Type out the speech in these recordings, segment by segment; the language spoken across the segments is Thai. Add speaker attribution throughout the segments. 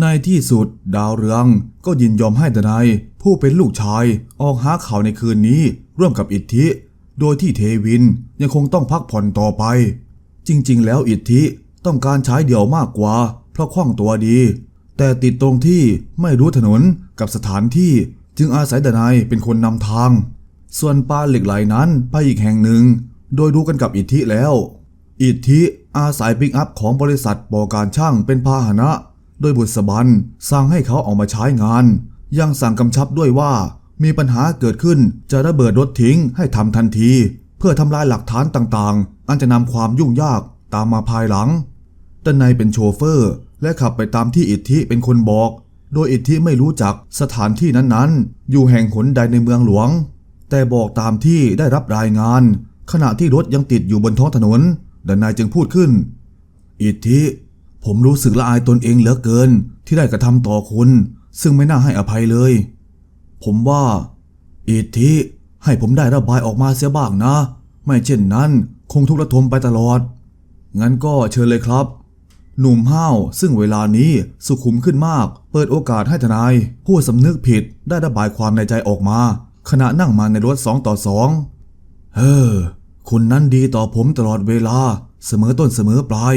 Speaker 1: ในที่สุดดาวเรืองก็ยินยอมให้ทนายผู้เป็นลูกชายออกหาข่าวในคืนนี้ร่วมกับอิทธิ โดยที่เทวินยังคงต้องพักผ่อนต่อไป จริงๆ แล้วอิทธิต้องการใช้เดี่ยวมากกว่า เพราะคล่องตัวดี แต่ติดตรงที่ไม่รู้ถนนกับสถานที่จึงอาศัยดนายเป็นคนนำทาง ส่วนปลาเหล็กไหลนั้นไปอีกแห่งหนึ่ง โดยรู้กันกับอิทธิแล้ว อิทธิอาศัยปิกอัพของบริษัทบอการช่างเป็นพาหนะ โดยบุษบันสั่งให้เขาออกมาใช้งาน ยังสั่งกำชับด้วยว่า มีปัญหาเกิดขึ้นจะระเบิดรถทิ้งให้ทำทันที เพื่อทำลายหลักฐานต่างๆ อันจะนำความยุ่งยากตามมาภายหลังด้านในเป็นโชเฟอร์ และขับไปตามที่อิทธิเป็นคนบอก โดยอิทธิไม่รู้จักสถานที่นั้นๆ อยู่แห่งหนใดในเมืองหลวง แต่บอกตามที่ได้รับรายงาน ขณะที่รถยังติดอยู่บนท้องถนนด้านในจึงพูดขึ้น อิทธิ ผมรู้สึกละอายตนเองเหลือเกิน ที่ได้กระทำต่อคุณ ซึ่งไม่น่าให้อภัยเลย ผมว่า อิทธิให้ผมได้ระบายออกมาเสียบ้างนะ ไม่เช่นนั้นคงทุกข์ระทมไปตลอด งั้นก็เชิญเลยครับ หนุ่มห้าวซึ่งเวลานี้สุขุมขึ้นมาก เปิดโอกาสให้ทนาย ผู้สำนึกผิดได้ระบายความในใจออกมา ขณะนั่งมาในรถสองต่อสองเฮ้อคุณนั้นดีต่อผมตลอดเวลา เสมอต้นเสมอปลาย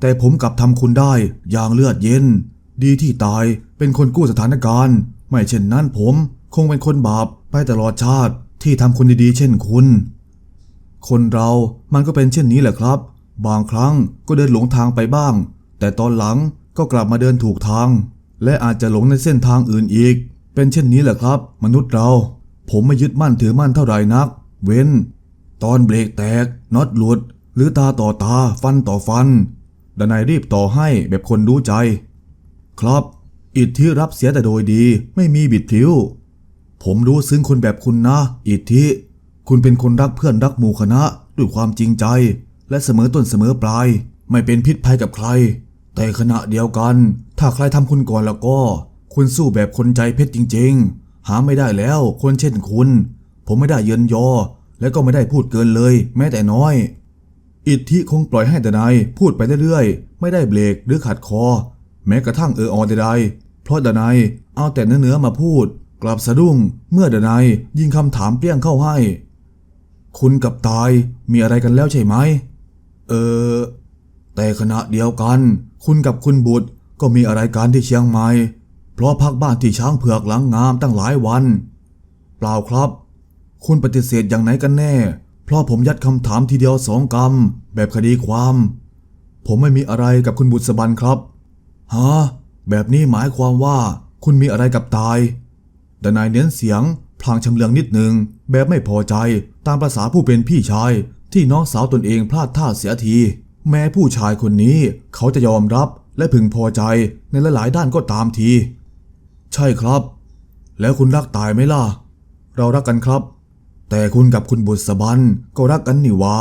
Speaker 1: แต่ผมกลับทำคุณได้อย่างเลือดเย็น ดีที่ตายเป็นคนกู้สถานการณ์ ไม่เช่นนั้นผม คงเป็นคนบาปไปตลอดชาติที่ทำคนดีๆ เช่นคุณ คนเรามันก็เป็นเช่นนี้แหละครับ บางครั้งก็เดินหลงทางไปบ้าง แต่ตอนหลังก็กลับมาเดินถูกทาง และอาจจะหลงในเส้นทางอื่นอีก เป็นเช่นนี้แหละครับ มนุษย์เรา ผมไม่ยึดมั่นถือมั่นเท่าไหร่นัก เว้น ตอนเบรกแตกน็อตหลุด หรือตาต่อตาฟันต่อฟัน ดนายรีบต่อให้แบบคนรู้ใจ ครับ อิทธิรับเสียแต่โดยดี ไม่มีบิดพลิ้วผมรู้ซึ้งคนแบบคุณนะ อิทธิ คุณเป็นคนรักเพื่อนรักหมู่คณะ ด้วยความจริงใจ และเสมอต้นเสมอปลาย ไม่เป็นพิษภัยกับใคร แต่ขณะเดียวกัน ถ้าใครทำคุณก่อนแล้วก็ คุณสู้แบบคนใจเพชรจริง ๆ หาไม่ได้แล้วคนเช่นคุณ ผมไม่ได้เยินยอ และก็ไม่ได้พูดเกินเลย แม้แต่น้อย อิทธิคงปล่อยให้ดนายพูดไปเรื่อยๆ ไม่ได้เบรกหรือขัดคอ แม้กระทั่งเอออใดๆเพราะดนายเอาแต่เนื้อๆมาพูด กลับสะดุ้งเมื่อดนายยิงคำถามเปรี้ยงเข้าให้ คุณกับตายมีอะไรกันแล้วใช่ไหม เออ แต่ขณะเดียวกัน คุณกับคุณบุตรก็มีอะไรกันที่เชียงใหม่ เพราะพักบ้านที่ช้างเผือกหลังงามตั้งหลายวัน เปล่าครับ คุณปฏิเสธอย่างไหนกันแน่ เพราะผมยัดคำถามทีเดียวสองกำแบบคดีความ ผมไม่มีอะไรกับคุณบุตรสบันครับฮะแบบนี้หมายความว่าคุณมีอะไรกับตาย แต่นายเน้นเสียงพลางชำเลืองนิดหนึ่งแบบไม่พอใจตามภาษาผู้เป็นพี่ชาย ที่น้องสาวตนเองพลาดท่าเสียที แม้ผู้ชายคนนี้เขาจะยอมรับและพึงพอใจในหลายๆด้านก็ตามที ใช่ครับ แล้วคุณรักตายไหมล่ะ เรารักกันครับ แต่คุณกับคุณบุษบันก็รักกันนี่วา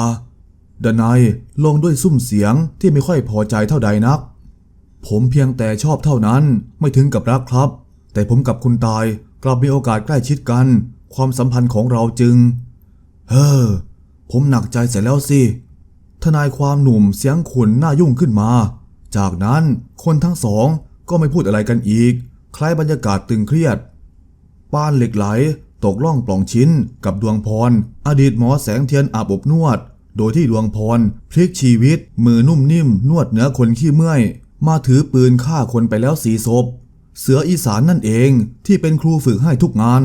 Speaker 1: ดนายลงด้วยซุ้มเสียงที่ไม่ค่อยพอใจเท่าใดนัก ผมเพียงแต่ชอบเท่านั้นไม่ถึงกับรักครับ แต่ผมกับคุณตายกลับมีโอกาสใกล้ชิดกัน ความสัมพันธ์ของเราจึง เฮ้อ ผมหนักใจเสร็จแล้วสิ ทนายความหนุ่มเสียงขุนหน้ายุ่งขึ้นมา จากนั้นคนทั้งสองก็ไม่พูดอะไรกันอีก คล้ายบรรยากาศตึงเครียด ป้านเหล็กไหล ตกล่องปล่องชิ้นกับดวงพร อดีตหมอแสงเทียนอาบอบนวด โดยที่ดวงพร พลิกชีวิต มือนุ่มนิ่ม นวดเหนือคนขี้เมื่อย มาถือปืนฆ่าคนไปแล้วสีศพ เสืออีสานนั่นเองที่เป็นครูฝึกให้ทุกงาน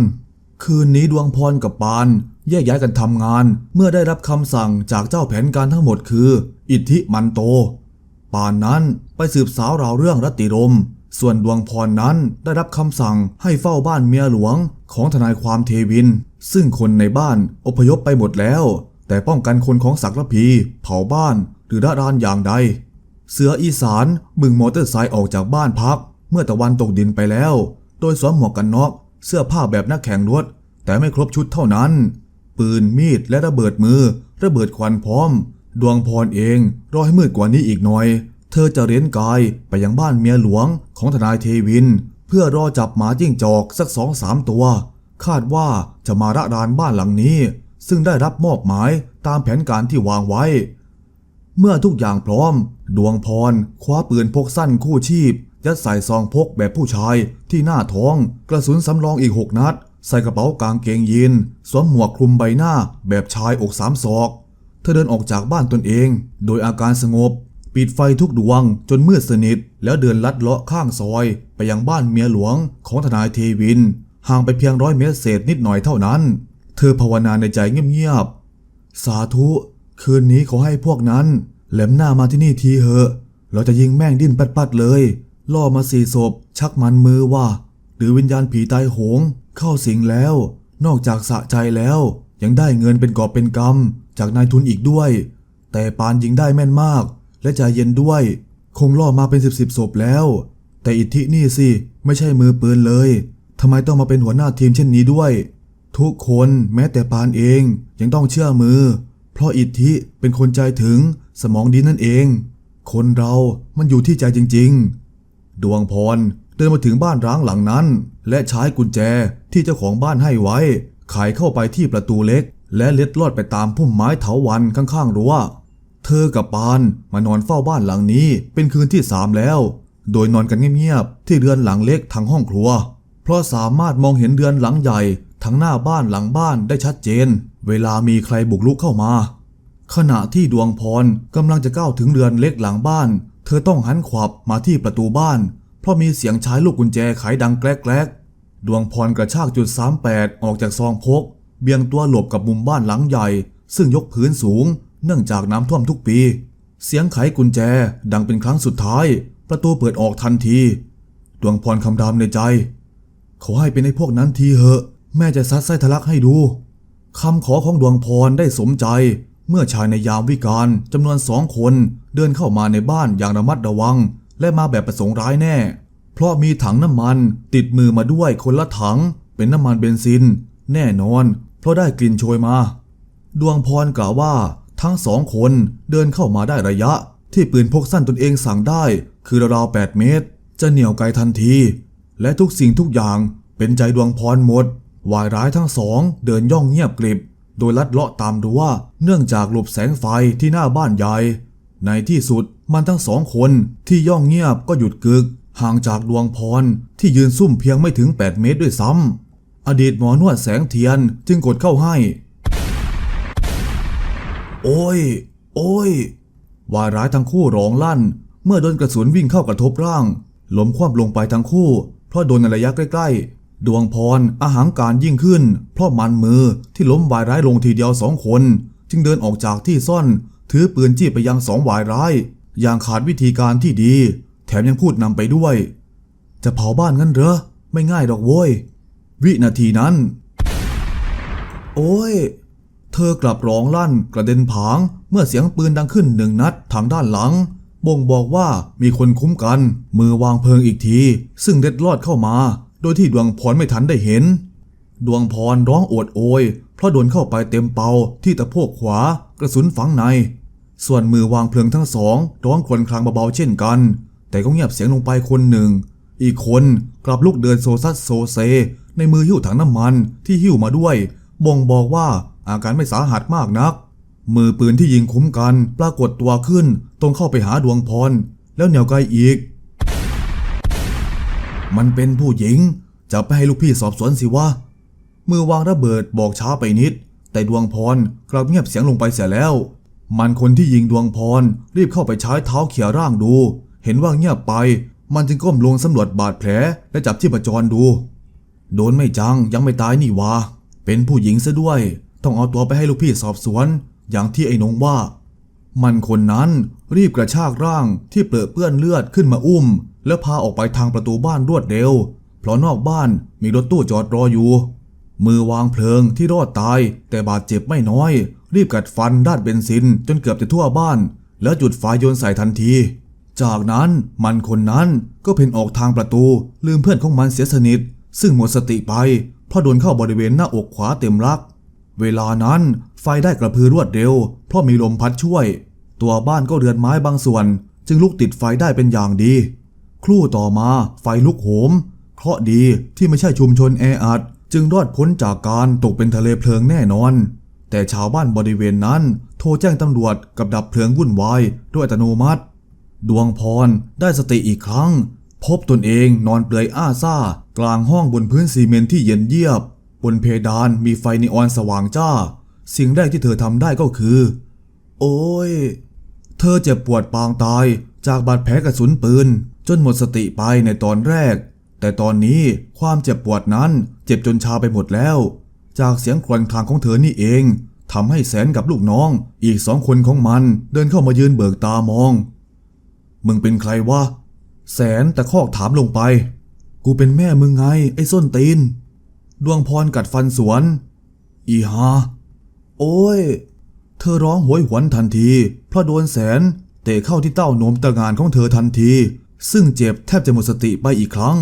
Speaker 1: คืนนี้ดวงพรกับปานแยกย้ายกันทำงานเมื่อได้รับคำสั่งจากเจ้าแผนการทั้งหมดคือ อิทธิมันโตปานนั้นไปสืบสาวราวเรื่องรัตติรม ส่วนดวงพรนั้นได้รับคำสั่งให้เฝ้าบ้านเมียหลวง ของทนายความเทวิน ซึ่งคนในบ้านอพยพไปหมดแล้ว แต่ป้องกันคนของศักดิ์ระพีเผาบ้านหรือระรานอย่างใด เสืออีสานมึงมอเตอร์ไซค์ออกจากบ้านพัก เมื่อตะวันตกดินไปแล้ว โดยสวมหมวกกันน็อกเสื้อผ้าแบบนักแข่งรถ แต่ไม่ครบชุดเท่านั้น ปืนมีดและระเบิดมือ ระเบิดควันพร้อม ดวงพรเองรอให้มืดกว่านี้อีกหน่อย เธอจะเร้นกายไปยังบ้านเมียหลวงของทนายเทวิน เพื่อรอจับหมาจิ้งจอกสักสองสามตัว คาดว่าจะมาระรานบ้านหลังนี้ ซึ่งได้รับมอบหมายตามแผนการที่วางไว้ เมื่อทุกอย่างพร้อม ดวงพรคว้าปืนพกสั้นคู่ชีพ ยัดใส่ซองพกแบบผู้ชายที่หน้าท้อง กระสุนสำรองอีกหกนัด ใส่กระเป๋ากางเกงยีนสวมหมวกคลุมใบหน้าแบบชายอกสามศอก เธอเดินออกจากบ้านตนเอง โดยอาการสงบ ปิดไฟทุกดวงจนมืดสนิท แล้วเดินลัดเลาะข้างซอย ไปยังบ้านเมียหลวงของทนายเทวิน ห่างไปเพียงร้อยเมตรเศษนิดหน่อยเท่านั้น เธอภาวนาในใจเงียบๆ สาธุ คืนนี้ขอให้พวกนั้นแหลมหน้ามาที่นี่ทีเหอะ เราจะยิงแม่งดิ้นปัดๆเลย ล่อมาสี่ศพ ชักมันมือว่า หรือวิญญาณผีตายโหง เข้าสิงแล้ว นอกจากสะใจแล้ว ยังได้เงินเป็นกอบเป็นกำจากนายทุนอีกด้วย แต่ปานยิงได้แม่นมาก และใจเย็นด้วย คงล่อมาเป็นสิบสิบศพแล้ว แต่อิทธินี่สิ ไม่ใช่มือปืนเลยทำไมต้องมาเป็นหัวหน้าทีมเช่นนี้ด้วย ทุกคนแม้แต่ปานเองยังต้องเชื่อมือ เพราะอิทธิเป็นคนใจถึงสมองดีนั่นเอง คนเรามันอยู่ที่ใจจริง ๆ ดวงพรเดินมาถึงบ้านร้างหลังนั้น และใช้กุญแจที่เจ้าของบ้านให้ไว้ไขเข้าไปที่ประตูเล็ก และเล็ดลอดไปตามพุ่มไม้เถาวันข้างๆรั้ว เธอกับปานมานอนเฝ้าบ้านหลังนี้เป็นคืนที่สามแล้ว โดยนอนกันเงียบๆที่เรือนหลังเล็กทางห้องครัว เพราะสามารถมองเห็นเรือนหลังใหญ่ทั้งหน้าบ้านหลังบ้านได้ชัดเจน เวลามีใครบุกรุกเข้ามา ขณะที่ดวงพรกำลังจะก้าวถึงเรือนเล็กหลังบ้าน เธอต้องหันขวับมาที่ประตูบ้าน เพราะมีเสียงใช้ลูกกุญแจไขดังแกลกๆดวงพรกระชากจุด38ออกจากซองพก เบี่ยงตัวหลบกับมุมบ้านหลังใหญ่ ซึ่งยกพื้นสูง เนื่องจากน้ำท่วมทุกปี เสียงไขกุญแจดังเป็นครั้งสุดท้าย ประตูเปิดออกทันที ดวงพรคำรามในใจ ขอให้เป็นไอ้พวกนั้นทีเหอะ แม่จะซัดไส้ทะลักให้ดูคำขอของดวงพรได้สมใจ เมื่อชายในยามวิการจำนวนสองคนเดินเข้ามาในบ้านอย่างระมัดระวัง และมาแบบประสงค์ร้ายแน่ เพราะมีถังน้ำมันติดมือมาด้วยคนละถัง เป็นน้ำมันเบนซิน แน่นอน เพราะได้กลิ่นโชยมา ดวงพรกล่าวว่า ทั้งสองคนเดินเข้ามาได้ระยะ ที่ปืนพกสั้นตนเองสั่งได้ คือราวๆ8เมตร จะเหนี่ยวไกลทันที และทุกสิ่งทุกอย่างเป็นใจดวงพรหมดวายร้ายทั้งสองเดินย่องเงียบกริบ โดยลัดเลาะตามรั้วเนื่องจากหลบแสงไฟที่หน้าบ้านใหญ่ ในที่สุดมันทั้งสองคนที่ย่องเงียบก็หยุดกึก ห่างจากดวงพรที่ยืนซุ่มเพียงไม่ถึง 8 เมตรด้วยซ้ำอดีตหมอนวดแสงเทียนจึงกดเข้าให้ โอ้ย โอ้ยวายร้ายทั้งคู่ร้องลั่น เมื่อโดนกระสุนวิ่งเข้ากระทบร่างล้มคว่ำลงไปทั้งคู่ เพราะโดนในระยะใกล้ ๆ ดวงพรอาหารการยิ่งขึ้น เพราะมันมือที่ล้มวายร้ายลงทีเดียวสองคน จึงเดินออกจากที่ซ่อน ถือปืนจี้ไปยังสองวายร้าย อย่างขาดวิธีการที่ดี แถมยังพูดนำไปด้วย จะเผาบ้านงั้นเหรอไม่ง่ายดอกโว้ยวินาทีนั้น โอ้ย เธอกลับร้องลั่นกระเด็นผาง เมื่อเสียงปืนดังขึ้นหนึ่งนัดทางด้านหลัง บ่งบอกว่ามีคนคุ้มกัน มือวางเพลิงอีกที ซึ่งเด็ดลอดเข้ามา โดยที่ดวงพรไม่ทันได้เห็น ดวงพรร้องโอดโอย เพราะโดนเข้าไปเต็มเป่าที่ตะโพกขวากระสุนฝังใน ส่วนมือวางเพลิงทั้งสองร้องครวญครางเบาๆเช่นกัน แต่ก็เงียบเสียงลงไปคนหนึ่ง อีกคนกลับลุกเดินโซซัสโซเซ ในมือหิ้วถังน้ำมันที่หิ้วมาด้วย บ่งบอกว่า อาการไม่สาหัสมากนัก มือปืนที่ยิงคุ้มกันปรากฏตัวขึ้น ตรงเข้าไปหาดวงพร แล้วเหนียวไกลอีก มันเป็นผู้หญิง จะไปให้ลูกพี่สอบสวนสิวะ มือวางระเบิดบอกช้าไปนิด แต่ดวงพรกลับเงียบเสียงลงไปเสียแล้ว มันคนที่ยิงดวงพรรีบเข้าไปใช้เท้าเขี่ยร่างดู เห็นว่าเงียบไป มันจึงก้มลงสำรวจบาดแผลและจับที่ประจรดู โดนไม่จังยังไม่ตายนี่วะเป็นผู้หญิงซะด้วย ต้องเอาตัวไปให้ลูกพี่สอบสวน อย่างที่ไอ้นงว่า มันคนนั้นรีบกระชากร่างที่เปรอะเปื้อนเลือดขึ้นมาอุ้ม แล้วพาออกไปทางประตูบ้านรวดเร็ว เพราะนอกบ้านมีรถตู้จอดรออยู่ มือวางเพลิงที่รอดตาย แต่บาดเจ็บไม่น้อย รีบกัดฟันด้านเบนซินจนเกือบจะทั่วบ้าน แล้วจุดไฟโยนใส่ทันที จากนั้นมันคนนั้นก็เพ่นออกทางประตู ลืมเพื่อนของมันเสียสนิท ซึ่งหมดสติไปเพราะโดนเข้าบริเวณหน้าอกขวาเต็มรัก เวลานั้นไฟได้กระพือรวดเร็ว เพราะมีลมพัดช่วย ตัวบ้านก็เรือนไม้บางส่วน จึงลุกติดไฟได้เป็นอย่างดี ครู่ต่อมาไฟลุกโหม เคราะดีที่ไม่ใช่ชุมชนแออัดจึงรอดพ้นจากการตกเป็นทะเลเพลิงแน่นอน แต่ชาวบ้านบริเวณนั้น โทรแจ้งตำรวจกับดับเพลิงวุ่นวายด้วยอัตโนมัติ ดวงพรได้สติอีกครั้ง พบตนเองนอนเปลือยอ้าซ่า กลางห้องบนพื้นซีเมนที่เย็นเยียบ บนเพดานมีไฟนีออนสว่างจ้า สิ่งแรกที่เธอทำได้ก็คือ โอ้ย เธอเจ็บปวดปางตายจากบาดแผลกระสุนปืน จนหมดสติไปในตอนแรก แต่ตอนนี้ความเจ็บปวดนั้นเจ็บจนชาไปหมดแล้ว จากเสียงครวญครางของเธอนี่เองทำให้แสนกับลูกน้อง อีกสองคนของมันเดินเข้ามายืนเบิกตามอง มึงเป็นใครวะ แสนตะคอกถามลงไป กูเป็นแม่มึงไง ไอ้ส้นตีน ดวงพรกัดฟันสวน อีฮาโอ้ย เธอร้องโหยหวนทันที เพราะโดนแสนเตะเข้าที่เต้าโนมตะงานของเธอทันที ซึ่งเจ็บแทบจะหมดสติไปอีกครั้ง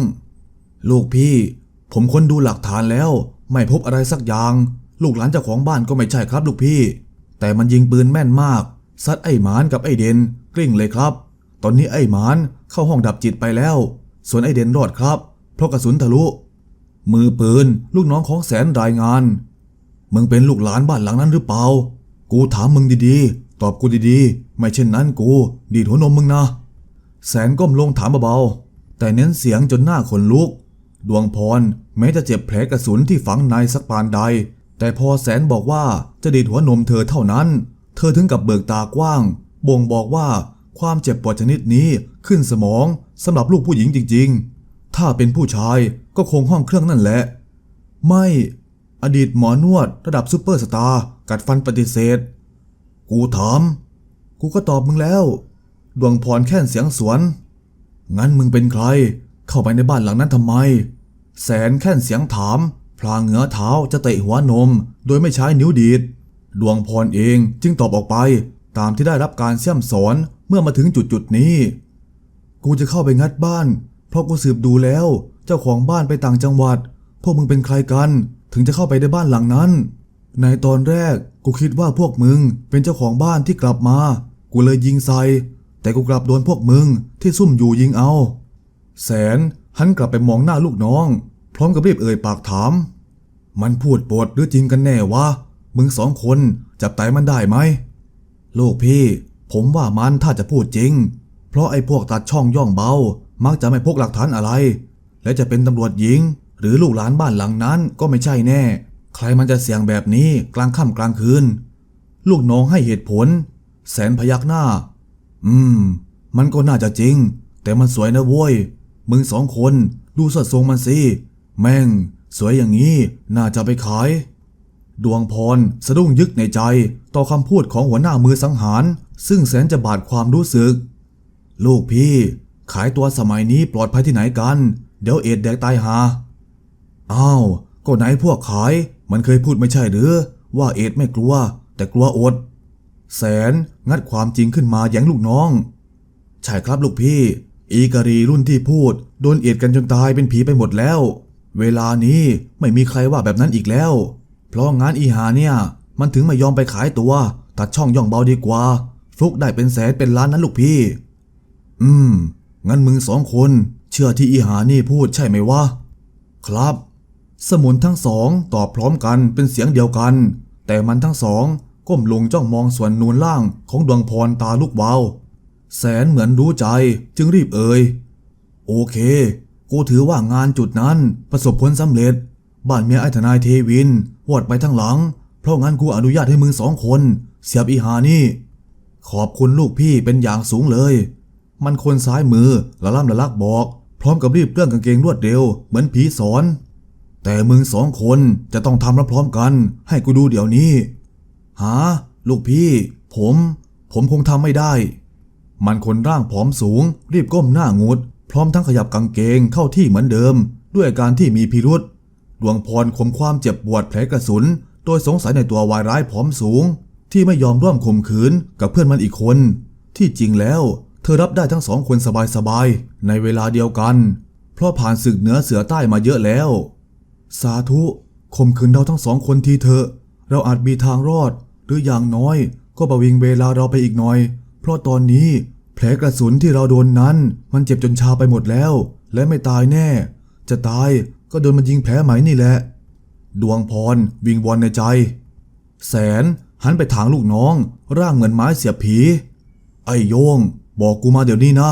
Speaker 1: ลูกพี่ ผมค้นดูหลักฐานแล้ว ไม่พบอะไรสักอย่าง ลูกหลานเจ้าของบ้านก็ไม่ใช่ครับลูกพี่ แต่มันยิงปืนแม่นมาก ซัดไอ้หมานกับไอ้เด่นกลิ้งเลยครับ ตอนนี้ไอ้หมานเข้าห้องดับจิตไปแล้ว ส่วนไอ้เด่นรอดครับ เพราะกระสุนทะลุ มือปืน ลูกน้องของแสนรายงาน มึงเป็นลูกหลานบ้านหลังนั้นหรือเปล่า กูถามมึงดีๆ ตอบกูดีๆ ไม่เช่นนั้นกูดีดหัวนมมึงนะ แสนก้มลงถามเบาๆ แต่เน้นเสียงจนหน้าขนลุก ดวงพรแม้จะเจ็บแผลกระสุนที่ฝังในสักปานใด แต่พอแสนบอกว่าจะดีดหัวนมเธอเท่านั้น เธอถึงกับเบิกตากว้าง บ่งบอกว่าความเจ็บปวดชนิดนี้ขึ้นสมองสำหรับลูกผู้หญิงจริง ๆ ถ้าเป็นผู้ชายก็คงห้องเครื่องนั่นแหละ ไม่ อดีตหมอนวดระดับซูเปอร์สตาร์กัดฟันปฏิเสธ กูถาม กูก็ตอบมึงแล้ว ดวงพรแค่นเสียงสวน งั้นมึงเป็นใคร เข้าไปในบ้านหลังนั้นทำไม แสนแค่นเสียงถาม พลางเหงือเท้าจะเตะหัวนม โดยไม่ใช้นิ้วดีด ดวงพรเองจึงตอบออกไปตามที่ได้รับการเสี่ยมสอนเมื่อมาถึงจุดจุดนี้ กูจะเข้าไปงัดบ้าน เพราะกูสืบดูแล้ว เจ้าของบ้านไปต่างจังหวัด พวกมึงเป็นใครกัน ถึงจะเข้าไปในบ้านหลังนั้น ในตอนแรกกูคิดว่าพวกมึงเป็นเจ้าของบ้านที่กลับมา กูเลยยิงใส่ แต่กูกลับโดนพวกมึงที่ซุ่มอยู่ยิงเอา แสนหันกลับไปมองหน้าลูกน้อง พร้อมกับรีบเอ่ยปากถาม มันพูดปดหรือจริงกันแน่วะ มึงสองคนจับไตมันได้ไหม ลูกพี่ ผมว่ามันถ้าจะพูดจริง เพราะไอ้พวกตัดช่องย่องเบา มักจะไม่พกหลักฐานอะไร และจะเป็นตำรวจหญิง หรือลูกหลานบ้านหลังนั้นก็ไม่ใช่แน่ ใครมันจะเสี่ยงแบบนี้กลางค่ำกลางคืน ลูกน้องให้เหตุผล แสนพยักหน้า อืม มันก็น่าจะจริง แต่มันสวยนะโว้ย มึงสองคนดูสดทรงมันสิ แม่ง สวยอย่างนี้น่าจะไปขาย ดวงพรสะดุ้งยึกในใจ ต่อคำพูดของหัวหน้ามือสังหาร ซึ่งแสนจะบาดความรู้สึก ลูกพี่ ขายตัวสมัยนี้ปลอดภัยที่ไหนกัน เดี๋ยวเอ็ดแดกตายหา อ้าว ก็ไหนพวกขาย มันเคยพูดไม่ใช่หรือ ว่าเอ็ดไม่กลัว แต่กลัวอด แสนงัดความจริงขึ้นมาแย้งลูกน้อง ใช่ครับลูกพี่ อีกาลีรุ่นที่พูด โดนเอ็ดกันจนตายเป็นผีไปหมดแล้ว เวลานี้ไม่มีใครว่าแบบนั้นอีกแล้ว เพราะงานอีหาเนี่ย มันถึงไม่ยอมไปขายตัว ตัดช่องย่องเบาดีกว่าฟลุกได้เป็นแสนเป็นล้านนั้นลูกพี่ อืม งั้นมึงสองคนเชื่อที่อีหานี่พูดใช่ไหมวะ ครับ สมุนทั้งสองตอบพร้อมกันเป็นเสียงเดียวกัน แต่มันทั้งสองก้มลงจ้องมองส่วนนูนล่างของดวงพรตาลูกวาว แสนเหมือนรู้ใจจึงรีบเอ่ย โอเค กูถือว่างานจุดนั้นประสบผลสำเร็จ บ้านเมียไอ้ทนายเทวินวอดไปทั้งหลัง เพราะงั้นกูอนุญาตให้มึงสองคน เสียบอีหานี่ ขอบคุณลูกพี่เป็นอย่างสูงเลย มันคนซ้ายมือละล่ำละลักบอก พร้อมกับรีบเรื่องกางเกงรวดเร็วเหมือนผีสอน แต่มึงสองคนจะต้องทำรับพร้อมกัน ให้กูดูเดี๋ยวนี้ หา ลูกพี่ ผม ผมคงทำไม่ได้ มันคนร่างผอมสูง รีบก้มหน้างุด พร้อมทั้งขยับกางเกงเข้าที่เหมือนเดิม ด้วยอาการที่มีพิรุษดวงพรคมความเจ็บปวดแผลกระสุน โดยสงสัยในตัววายร้ายผอมสูง ที่ไม่ยอมร่วมข่มขืนกับเพื่อนมันอีกคน ที่จริงแล้ว เธอรับได้ทั้งสองคนสบายๆ ในเวลาเดียวกัน เพราะผ่านศึกเหนือเสือใต้มาเยอะแล้ว สาธุข่มขืนเราทั้งสองคนทีเถอะ เราอาจมีทางรอด หรืออย่างน้อยก็ประวิงเวลาเราไปอีกหน่อย เพราะตอนนี้แผลกระสุนที่เราโดนนั้น มันเจ็บจนชาไปหมดแล้ว และไม่ตายแน่ จะตายก็โดนมันยิงแผลไหมนี่แหละ ดวงพรวิงวอนในใจ แสนหันไปถางลูกน้อง ร่างเหมือนไม้เสียบผี ไอ้โยง บอกกูมาเดี๋ยวนี้นะ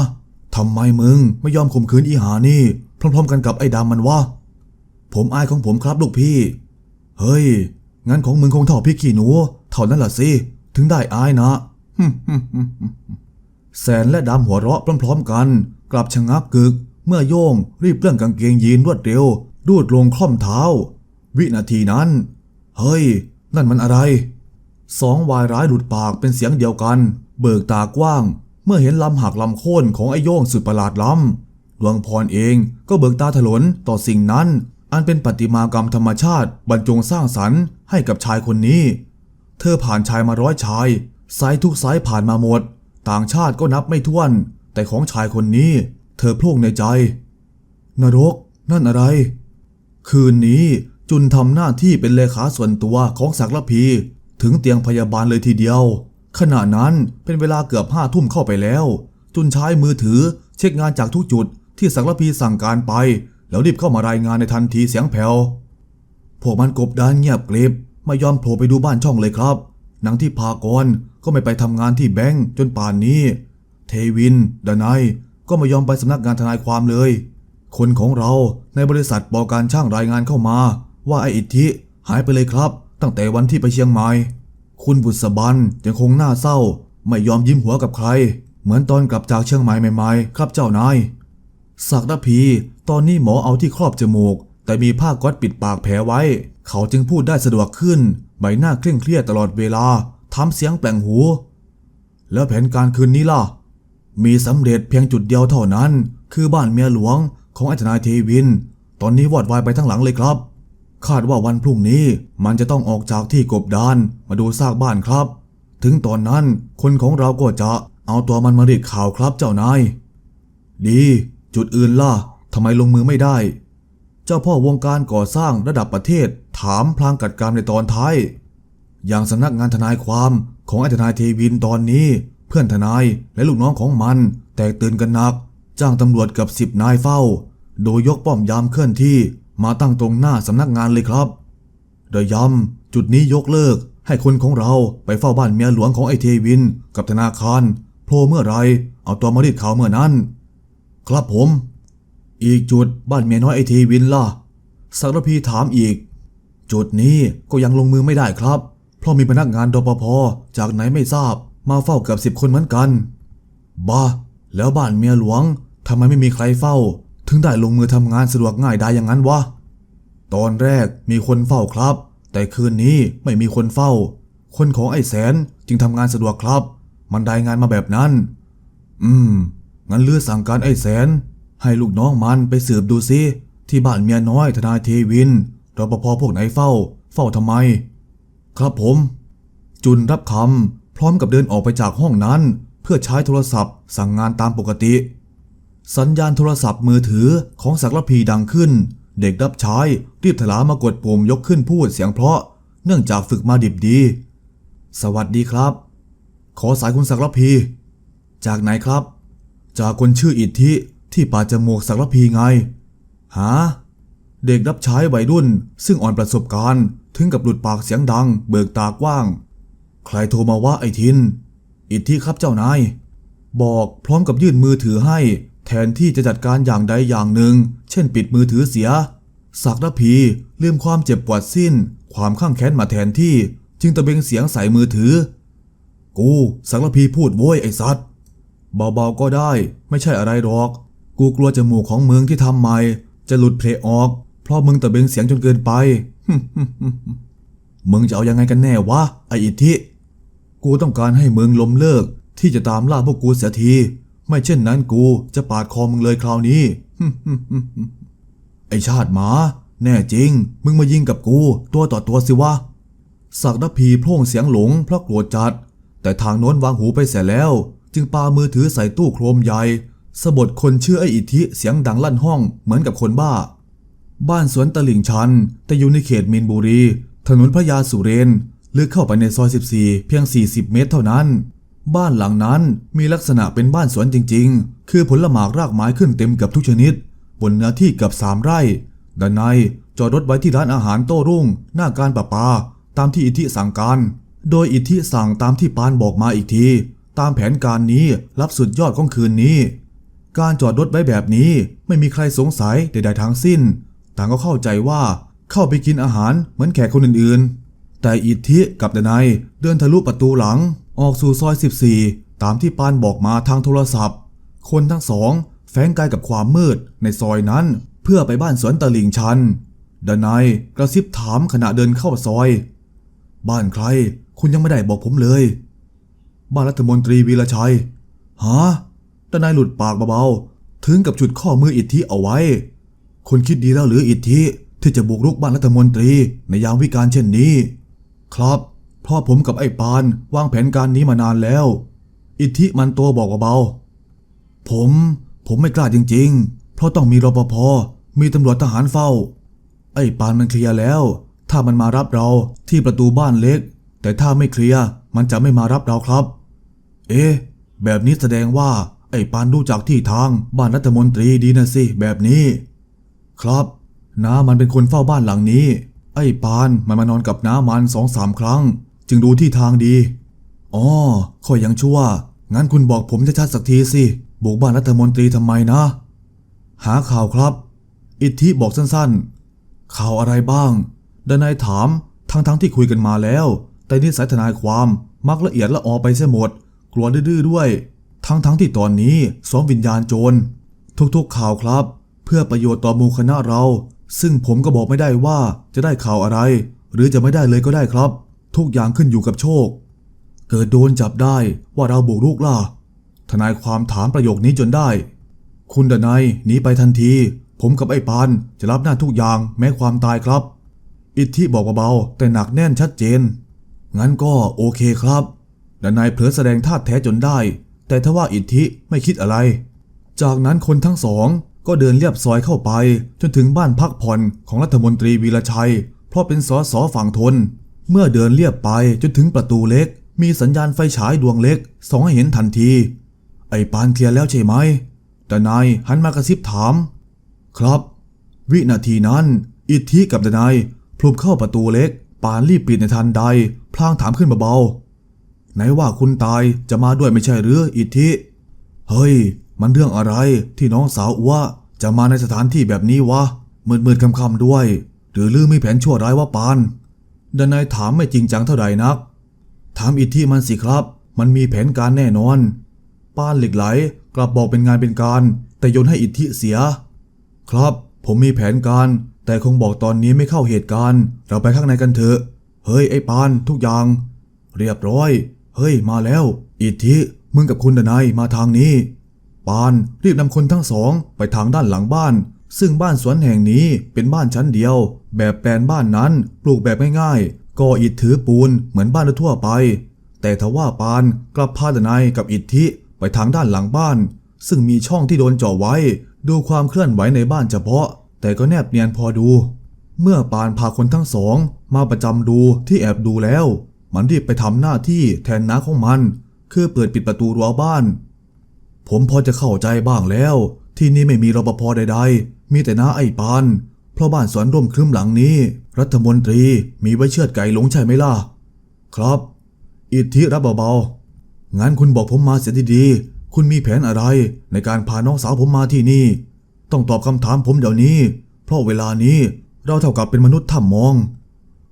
Speaker 1: ทำไมมึงไม่ยอมข่มขืนอีหานี่ พร้อมๆกันกับไอ้ดำมันวะ ผมอายของผมครับลูกพี่ เฮ้ย งั้นของมึงคงเท่าพี่ขี้หนูเท่านั้นล่ะสิ ถึงได้อายนะแสนและดำหัวเราะพร้อมๆกัน กลับชะงักกึก เมื่อโย่งรีบเรื่องกางเกงยีนรวดเร็วรูดลงคล่อมเท้า วินาทีนั้น เฮ้ย นั่นมันอะไร สองวายร้ายหลุดปากเป็นเสียงเดียวกัน เบิกตากว้าง เมื่อเห็นลำหักลำโค่นของไอ้โย่งสุดประหลาดล้ำดวงพรเองก็เบิกตาถลนต่อสิ่งนั้น อันเป็นปฏิมากรรมธรรมชาติบรรจงสร้างสรรค์ให้กับชายคนนี้ เธอผ่านชายมาร้อยชายสายทุกสายผ่านมาหมด ต่างชาติก็นับไม่ถ้วน แต่ของชายคนนี้ เธอโพล่งในใจ นรก นั่นอะไร คืนนี้จุนทำหน้าที่เป็นเลขาส่วนตัวของศักดิ์ละพี ถึงเตียงพยาบาลเลยทีเดียว ขณะนั้นเป็นเวลาเกือบห้าทุ่มเข้าไปแล้ว จุนใช้มือถือเช็คงานจากทุกจุดที่ศักดิ์ละพีสั่งการไป แล้วรีบเข้ามารายงานในทันทีเสียงแผ่วพวกมันกบดานเงียบกริบไม่ยอมโผล่ไปดูบ้านช่องเลยครับนังที่พากรก็ไม่ไปทำงานที่แบงก์จนป่านนี้ เทวินดนายก็ไม่ยอมไปสำนักงานทนายความเลย คนของเราในบริษัทบอการช่างรายงานเข้ามา ว่าไอ้อิทธิหายไปเลยครับ ตั้งแต่วันที่ไปเชียงใหม่ คุณบุษบันยังคงหน้าเศร้า ไม่ยอมยิ้มหัวกับใคร เหมือนตอนกลับจากเชียงใหม่ใหม่ๆ ครับเจ้านายศักดพีตอนนี้หมอเอาที่ครอบจมูก แต่มีผ้าก๊อตปิดปากแผลไว้ เขาจึงพูดได้สะดวกขึ้น ใบหน้าเคร่งเครียดตลอดเวลาทำเสียงแปลงหู แล้วแผนการคืนนี้ล่ะ มีสำเร็จเพียงจุดเดียวเท่านั้น คือบ้านเมียหลวงของไอ้ทนายเทวิน ตอนนี้วอดวายไปทั้งหลังเลยครับ คาดว่าวันพรุ่งนี้มันจะต้องออกจากที่กบดานมาดูซากบ้านครับ ถึงตอนนั้นคนของเราก็จะเอาตัวมันมาเรียกข่าวครับเจ้านาย ดี จุดอื่นล่ะทำไมลงมือไม่ได้ เจ้าพ่อวงการก่อสร้างระดับประเทศถามพลางกัดการในตอนท้าย อย่างสำนักงานทนายความของไอ้ทนายเทวินตอนนี้ เพื่อนทนายและลูกน้องของมัน แตกตื่นกันหนัก จ้างตำรวจกับสิบนายเฝ้า โดยยกป้อมยามเคลื่อนที่ มาตั้งตรงหน้าสำนักงานเลยครับ โดยย้ำจุดนี้ยกเลิก ให้คนของเราไปเฝ้าบ้านเมียหลวงของไอ้เทวิน กับธนาคารโผล่เมื่อไรเอาตัวมารีดข่าวเมื่อนั้น ครับผม อีกจุดบ้านเมียน้อยไอเทวินล่ะสักรพีถามอีก จุดนี้ก็ยังลงมือไม่ได้ครับ เพราะมีพนักงานรปภจากไหนไม่ทราบ มาเฝ้าเกือบสิบคนเหมือนกันบ้าแล้วบ้านเมียหลวงทำไมไม่มีใครเฝ้า ถึงได้ลงมือทำงานสะดวกง่ายได้อย่างนั้นวะ ตอนแรกมีคนเฝ้าครับ แต่คืนนี้ไม่มีคนเฝ้า คนของไอ้แสนจึงทำงานสะดวกครับ มันได้งานมาแบบนั้น อืม งั้นเลือสั่งการไอ้แสน ให้ลูกน้องมันไปสืบดูซิ ที่บ้านเมียน้อยทนายเทวินรปภพวกไหนเฝ้า เฝ้าทำไม ครับผม จุนรับคำพร้อมกับเดินออกไปจากห้องนั้น เพื่อใช้โทรศัพท์สั่งงานตามปกติ สัญญาณโทรศัพท์มือถือของศักดิ์พีดังขึ้น เด็กรับใช้รีบถลามากดปุ่มยกขึ้นพูดเสียงเพราะ เนื่องจากฝึกมาดิบดี สวัสดีครับ ขอสายคุณศักดิ์พี จากไหนครับ จากคนชื่ออิทธิที่ป่าจมูกศักดิ์พีไง หา เด็กรับใช้วัยรุ่น ซึ่งอ่อนประสบการณ์ถึงกับหลุดปากเสียงดัง เบิกตากว้าง ใครโทรมาว่าไอ้ทิน อิทธิครับเจ้านาย บอกพร้อมกับยื่นมือถือให้ แทนที่จะจัดการอย่างใดอย่างหนึ่ง เช่นปิดมือถือเสีย ศักดพีลืมความเจ็บปวดสิ้น ความข้างแค้นมาแทนที่ จึงตะเบงเสียงใส่มือถือ กู ศักดพีพูดโว้ยไอ้สัตว์เบาๆก็ได้ ไม่ใช่อะไรหรอก กูกลัวจมูกของมึงที่ทำใหม่ จะหลุดเพลออก เพราะมึงตะเบงเสียงจนเกินไป มึงจะเอายังไงกันแน่วะไออิทธิ กูต้องการให้มึงล้มเลิกที่จะตามล่าพวกกูเสียที ไม่เช่นนั้นกูจะปาดคอมึงเลยคราวนี้ ไอชาติหมา แน่จริง มึงมายิงกับกูตัวต่อตัวสิวะศักดพีโพร่งเสียงหลงเพราะโกรธจัด แต่ทางโน้นวางหูไปเสียแล้ว จึงปามือถือใส่ตู้โครมใหญ่สะบดคนชื่อไออิทธิเสียงดังลั่นห้องเหมือนกับคนบ้า บ้านสวนตลิ่งชัน แต่อยู่ในเขตมีนบุรี ถนนพระยาสุเรนลึกเข้าไปในซอย 14 เพียง 40 เมตรเท่านั้น บ้านหลังนั้นมีลักษณะเป็นบ้านสวนจริงๆ คือผลหมากรากไม้ขึ้นเต็มกับทุกชนิด บนเนื้อที่เกือบสามไร่ด้านในจอดรถไว้ที่ร้านอาหารโต้รุ่ง หน้าการประปา ตามที่อิทธิสั่งการ โดยอิทธิสั่งตามที่ปานบอกมาอีกที ตามแผนการนี้รับสุดยอดของคืนนี้ การจอดรถไว้แบบนี้ไม่มีใครสงสัยใดๆทั้งสิ้น ต่างก็เข้าใจว่าเข้าไปกินอาหารเหมือนแขกคนอื่นๆ แต่อิทธิกับดนายเดินทะลุประตูหลัง ออกสู่ซอย 14 ตามที่ปานบอกมาทางโทรศัพท์ คนทั้งสองแฝงกายกับความมืดในซอยนั้น เพื่อไปบ้านสวนตลิงชันดนายกระซิบถามขณะเดินเข้าซอย บ้านใคร คุณยังไม่ได้บอกผมเลย บ้านรัฐมนตรีวีระชัยฮะดนายหลุดปากเบาๆ ถึงกับจุดข้อมืออิทธิเอาไว้คุณคิดดีแล้วหรืออิทธิที่จะบุกรุกบ้านรัฐมนตรีในยามวิการเช่นนี้ ครับ พราะผมกับไอ้ปานวางแผนการนี้มานานแล้ว อิทธิมันตัวบอกเบาๆผม ผมไม่กล้าจริง ๆ เพราะต้องมีรปภ มีตำรวจทหารเฝ้า ไอ้ปานมันเคลียร์แล้ว ถ้ามันมารับเราที่ประตูบ้านเล็ก แต่ถ้าไม่เคลียร์มันจะไม่มารับเราครับ เอ๊ะ แบบนี้แสดงว่า ไอ้ปานรู้จักที่ทางบ้านรัฐมนตรีดีนะสิ แบบนี้ ครับน้ามันเป็นคนเฝ้าบ้านหลังนี้ ไอ้ปานมันมานอนกับน้ามันสองสามครั้ง จึงรู้ที่ทางดี อ๋อข้อยยังชั่ว งั้นคุณบอกผมชัดๆสักทีสิ บุกบ้านรัฐมนตรีทำไมนะ หาข่าวครับ อิทธิบอกสั้นๆ ข่าวอะไรบ้าง ดนายถาม ทั้งๆที่คุยกันมาแล้ว แต่นิสัยทนายความมักละเอียดละออไปเสียหมด กลัวดื้อๆด้วย ทั้งๆที่ตอนนี้ซ้อมวิญญาณโจร ทุกๆข่าวครับ เพื่อประโยชน์ต่อมูคณะเรา ซึ่งผมก็บอกไม่ได้ว่าจะได้ข่าวอะไร หรือจะไม่ได้เลยก็ได้ครับ ทุกอย่างขึ้นอยู่กับโชค เกิดโดนจับได้ว่าเราบุกรุกล่ะ ทนายความถามประโยคนี้จนได้ คุณดนายหนีไปทันที ผมกับไอ้ปานจะรับหน้าทุกอย่างแม้ความตายครับ อิทธิบอกเบาๆแต่หนักแน่นชัดเจน งั้นก็โอเคครับดนายเผลอแสดงท่าแท้จนได้ แต่ทว่าอิทธิไม่คิดอะไร จากนั้นคนทั้งสองก็เดินเลียบซอยเข้าไป จนถึงบ้านพักผ่อนของรัฐมนตรีวีรชัย เพราะเป็นสอสอฝั่งทน เมื่อเดินเลียบไปจนถึงประตูเล็ก มีสัญญาณไฟฉายดวงเล็กส่องให้เห็นทันที ไอ้ปานเคลียร์แล้วใช่ไหม แต่นายหันมากระซิบถาม ครับ วินาทีนั้นอิทธิกับดนายพลุบเข้าประตูเล็ก ปานรีบปิดในทันใด พลางถามขึ้นเบาๆไหนว่าคุณตายจะมาด้วยไม่ใช่หรืออิทธิ เฮ้ย มันเรื่องอะไรที่น้องสาวอัวจะมาในสถานที่แบบนี้วะมืดๆคำๆด้วย หรือลือมีแผนชั่วร้ายว่าปาน ดนายถามไม่จริงจังเท่าใดนัก ถามอิทธิมันสิครับ มันมีแผนการแน่นอน ป้านเหล็กไหลกลับบอกเป็นงานเป็นการ แต่โยนให้อิทธิเสีย ครับ ผมมีแผนการ แต่คงบอกตอนนี้ไม่เข้าเหตุการณ์ เราไปข้างในกันเถอะ เฮ้ยไอ้ปานทุกอย่าง เรียบร้อย เฮ้ยมาแล้ว อิทธิมึงกับคุณดนายมาทางนี้ ปานรีบนำคนทั้งสองไปทางด้านหลังบ้าน ซึ่งบ้านสวนแห่งนี้เป็นบ้านชั้นเดียว แบบแปลนบ้านนั้นปลูกแบบง่ายๆก่ออิฐถือปูนเหมือนบ้านทั่วไป แต่ทว่าปานกลับพาดนายกับอิทธิไปทางด้านหลังบ้าน ซึ่งมีช่องที่โดนเจาะไว้ ดูความเคลื่อนไหวในบ้านเฉพาะ แต่ก็แนบเนียนพอดู เมื่อปานพาคนทั้งสอง มาประจำดูที่แอบดูแล้ว มันรีบไปทำหน้าที่แทนน้าของมัน คือเปิดปิดประตูรั้วบ้าน ผมพอจะเข้าใจบ้างแล้ว ที่นี่ไม่มีรปภใดๆ มีแต่น้าไอ้ปาน เพราะบ้านสวนร่มครึมหลังนี้ รัฐมนตรีมีไว้เชือดไก่หลงใช่ไหมล่ะ ครับ อิทธิรับเบาๆ งั้นคุณบอกผมมาเสียดีๆ คุณมีแผนอะไรในการพาน้องสาวผมมาที่นี่ ต้องตอบคำถามผมเดี๋ยวนี้ เพราะเวลานี้เราเท่ากับเป็นมนุษย์ถ้ำมอง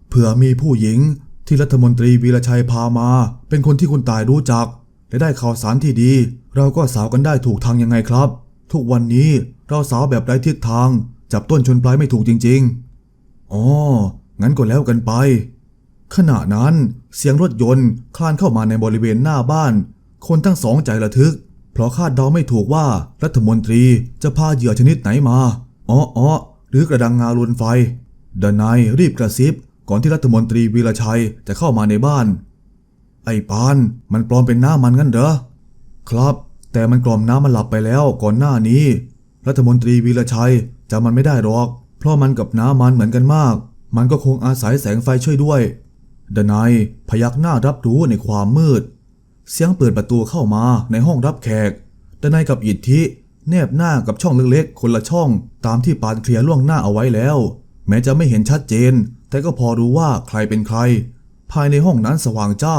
Speaker 1: เผื่อมีผู้หญิงที่รัฐมนตรีวีรชัยพามา เป็นคนที่คุณตายรู้จัก และได้ข่าวสารที่ดี เราก็สาวกันได้ถูกทางยังไงครับ ทุกวันนี้เราสาวแบบไร้ทิศทาง จับต้นชนปลายไม่ถูกจริงๆ อ๋อ งั้นก็แล้วกันไป ขณะนั้นเสียงรถยนต์คลานเข้ามาในบริเวณหน้าบ้าน คนทั้งสองใจระทึก เพราะคาดเดาไม่ถูกว่ารัฐมนตรีจะพาเหยื่อชนิดไหนมาอ้ออ้อหรือกระดังงาลวนไฟดนายรีบกระซิบ ก่อนที่รัฐมนตรีวีรชัยจะเข้ามาในบ้าน ไอ้ปานมันปลอมเป็นหน้ามันงั้นเหรอ ครับ แต่มันกล่อมน้ำมันหลับไปแล้วก่อนหน้านี้ รัฐมนตรีวีรชัยจำมันไม่ได้หรอก เพราะมันกับน้ามันเหมือนกันมาก มันก็คงอาศัยแสงไฟช่วยด้วยดนายพยักหน้ารับรู้ในความมืด เสียงเปิดประตูเข้ามาในห้องรับแขกดนายกับอิทธิแนบหน้ากับช่องเล็กๆ คนละช่อง ตามที่ปานเคลียร์ล่วงหน้าเอาไว้แล้ว แม้จะไม่เห็นชัดเจน แต่ก็พอรู้ว่าใครเป็นใคร ภายในห้องนั้นสว่างจ้า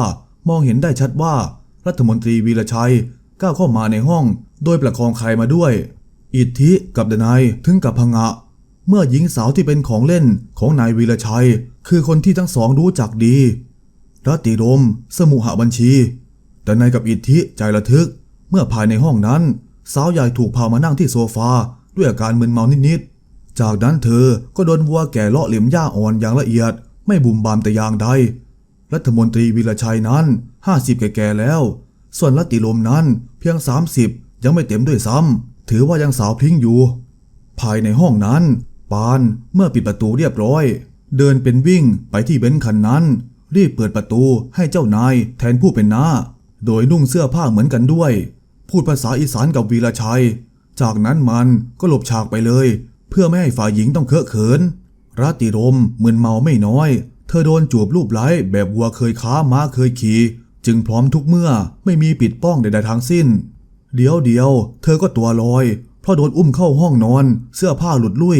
Speaker 1: มองเห็นได้ชัดว่า รัฐมนตรีวีรชัย ก้าวเข้ามาในห้อง โดยประคองใครมาด้วย อิทธิกับดนายถึงกับพงะ เมื่อหญิงสาวที่เป็นของเล่นของนายวีรชัย คือคนที่ทั้งสองรู้จักดีรัติรม สมุหบัญชี แต่นายกับอิทธิใจระทึก เมื่อภายในห้องนั้น สาวใหญ่ถูกพามานั่งที่โซฟา ด้วยอาการมึนเมานิดๆ จากนั้นเธอก็โดนวัวแก่เลาะเหลี่ยมหญ้าอ่อนอย่างละเอียด ไม่บุมบามแต่อย่างใด รัฐมนตรีวีรชัยนั้นห้าสิบแก่ๆแล้ว ส่วนรัติลมนั้นเพียง 30 ยังไม่เต็มด้วยซ้ำถือว่ายังสาวพริ้งอยู่ ภายในห้องนั้น ปานเมื่อปิดประตูเรียบร้อย เดินเป็นวิ่งไปที่เบนซ์คันนั้น รีบเปิดประตูให้เจ้านายแทนผู้เป็นน้า โดยนุ่งเสื้อผ้าเหมือนกันด้วย พูดภาษาอีสานกับวีรชัย จากนั้นมันก็หลบฉากไปเลย เพื่อไม่ให้ฝ่ายหญิงต้องเคอะเขินรัตติรมมึนเมาไม่น้อย เธอโดนจูบรูปไล้แบบวัวเคยค้าม้าเคยขี่ จึงพร้อมทุกเมื่อไม่มีปิดป้องใดๆทั้งสิ้น เดี๋ยวเดียว เธอก็ตัวลอย เพราะโดนอุ้มเข้าห้องนอน เสื้อผ้าหลุดลุ่ย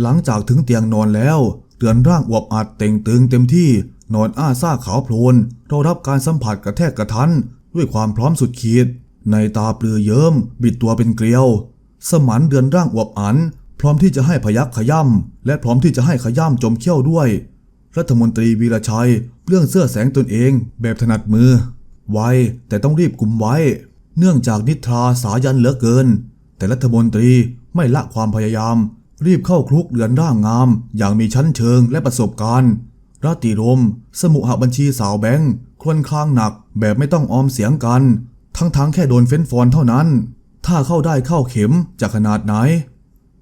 Speaker 1: หลังจากถึงเตียงนอนแล้วเตือนร่างอวบอัดเต่งตึงเต็มที่นอนอ้าซ่าขาวโพลนเรารับการสัมผัสกระแทกกระทัน ด้วยความพร้อมสุดขีด ในตาเปลือเยิ้ม บิดตัวเป็นเกลียว สมานเดือนร่างอวบอัน พร้อมที่จะให้พยักขย่ำและพร้อมที่จะให้ขย่ำจมเขี้ยวด้วย รัฐมนตรีวีรชัย เรื่องเสื้อแสงตนเองแบบถนัดมือ ไวแต่ต้องรีบกุมไว้ เนื่องจากนิทราสายันเหลือเกิน แต่รัฐมนตรีไม่ละความพยายาม รีบเข้าคลุกเรือนร่างงาม อย่างมีชั้นเชิงและประสบการณ์ราตรีรม สมุหบัญชีสาวแบงค์ครวนคลางหนักแบบไม่ต้องออมเสียงกัน ทั้งๆแค่โดนเฟ้นฟอนเท่านั้น ถ้าเข้าได้เข้าเข็มจะขนาดไหน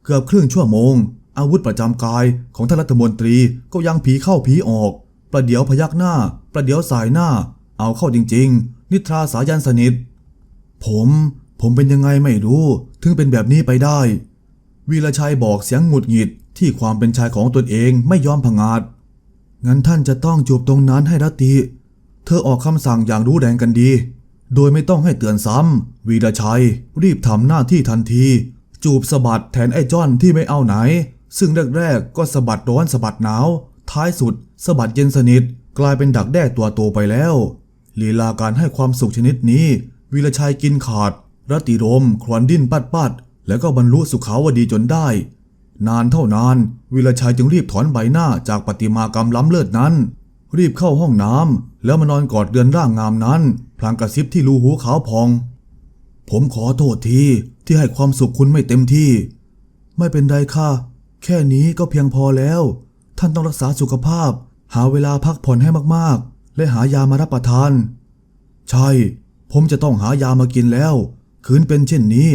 Speaker 1: เกือบครึ่งชั่วโมง อาวุธประจำกายของท่านรัฐมนตรีก็ยังผีเข้าผีออก ประเดี๋ยวพยักหน้า ประเดี๋ยวสายหน้า เอาเข้าจริง ๆ นิทราสายันสนิท ผม ผมเป็นยังไงไม่รู้ ถึงเป็นแบบนี้ไปได้ วีรชัยบอกเสียงหงุดหงิดที่ความเป็นชายของตนเองไม่ยอมผงาด งั้นท่านจะต้องจูบตรงนั้นให้รัตติเธอออกคำสั่งอย่างรู้แรงกันดี โดยไม่ต้องให้เตือนซ้ำ วีรชัย รีบทำหน้าที่ทันที จูบสะบัดแทนไอ้จ้อนที่ไม่เอาไหน ซึ่งแรกๆก็สะบัดร้อนสะบัดหนาว ท้ายสุดสะบัดเย็นสนิทกลายเป็นดักแด้ตัวโตไปแล้วลีลาการให้ความสุขชนิดนี้ วีรชัยกินขาด รติรม ครวนดิ้นปัดปัด แล้วก็บรรลุสุขาวดีจนได้ นานเท่านานวิรชัยจึงรีบถอนใบหน้าจากปฏิมากรรมล้ำเลิศนั้น รีบเข้าห้องน้ำแล้วมานอนกอดเดือนร่างงามนั้น พลางกระซิบที่รูหูขาวพอง ผมขอโทษทีที่ให้ความสุขคุณไม่เต็มที่ ไม่เป็นไรค่ะ แค่นี้ก็เพียงพอแล้ว ท่านต้องรักษาสุขภาพ หาเวลาพักผ่อนให้มากๆ และหายามารับประทาน ใช่ ผมจะต้องหายามากินแล้ว คืนเป็นเช่นนี้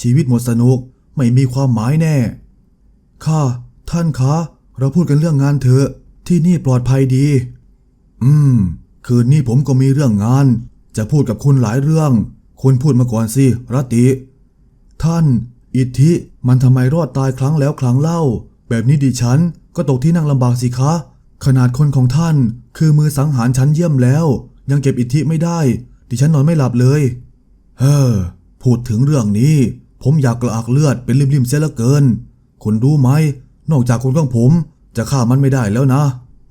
Speaker 1: ชีวิตหมดสนุกไม่มีความหมายแน่ ค่ะ ท่านคะ เราพูดกันเรื่องงานเถอะ ที่นี่ปลอดภัยดี อืม คืนนี้ผมก็มีเรื่องงาน จะพูดกับคุณหลายเรื่อง คุณพูดมาก่อนสิรัตติท่าน อิทธิมันทำไมรอดตายครั้งแล้วครั้งเล่า แบบนี้ดิฉัน ก็ตกที่นั่งลำบากสิคะ ขนาดคนของท่าน คือมือสังหารชั้นเยี่ยมแล้ว ยังเก็บอิทธิไม่ได้ ดิฉันนอนไม่หลับเลย เฮ้อ พูดถึงเรื่องนี้ ผมอยากกระอักเลือดเป็นริมๆเสียเหลือเกินคุณรู้ไหม นอกจากคนของผม จะฆ่ามันไม่ได้แล้วนะ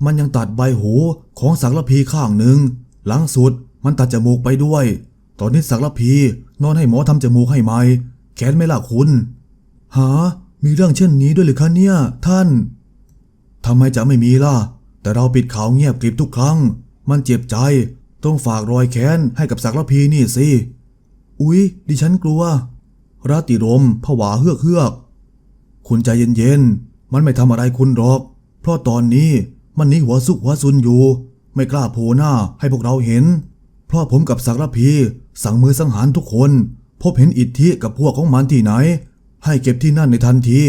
Speaker 1: มันยังตัดใบหูของสักละพีข้างหนึ่ง หลังสุดมันตัดจมูกไปด้วย ตอนนี้สักละพีนอนให้หมอทำจมูกให้ใหมแค้นไม่ล่ะคุณ หา มีเรื่องเช่นนี้ด้วยหรือคะเนี่ย ท่าน ทำไมจะไม่มีล่ะ แต่เราปิดข่าวเงียบกริบทุกครั้ง มันเจ็บใจ ต้องฝากรอยแค้นให้กับสักละพีนี่สิ อุ๊ย ดิฉันกลัว ราติรมผวาเฮือกเฮือก คุณใจเย็นๆ มันไม่ทำอะไรคุณหรอก เพราะตอนนี้มันหนีหัวซุกหัวซุนอยู่ ไม่กล้าโผล่หน้าให้พวกเราเห็น เพราะผมกับสักละพีสั่งมือสังหารทุกคน พบเห็นอิทธิกับพวกของมันที่ไหน ให้เก็บที่นั่นในทันที